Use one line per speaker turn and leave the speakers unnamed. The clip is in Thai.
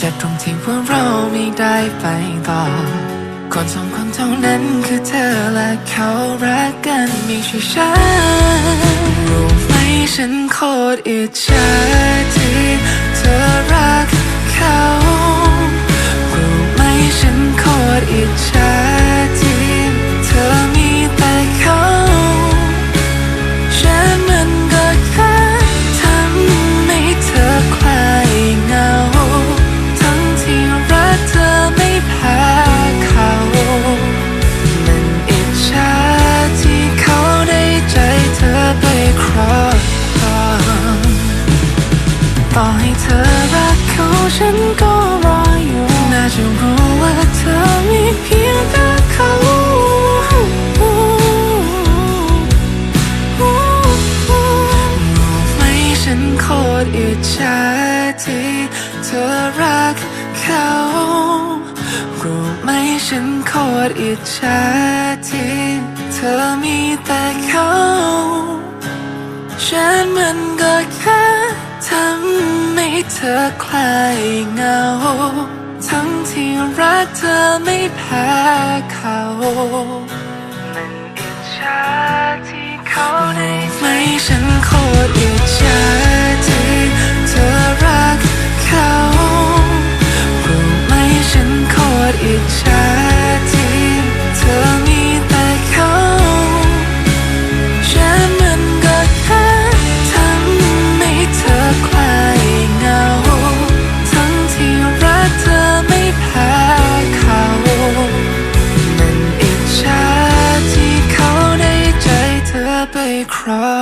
จะตรงที่ว่าเราไม่ได้ไปต่อ คนสองคนเท่านั้นคือเธอและเขารักกันไม่ใช่ฉันรู้ไหมฉันโคตรอิจฉาที่ ต่อให้เธอรักเขาฉันก็รออยู่ น่าจะรู้ว่าเธอมีเพียงแต่เขารู้ไหมฉันโคตรอิจฉาที่เธอรักเขารู้ไหมฉันโคตรอิจฉาที่เธอมีแต่เขา เธอคลายเหงา ทั้งที่รักเธอไม่แพ้เขามันอิจฉาที่เขาได้ไหมฉันโคตรอิจฉา ที่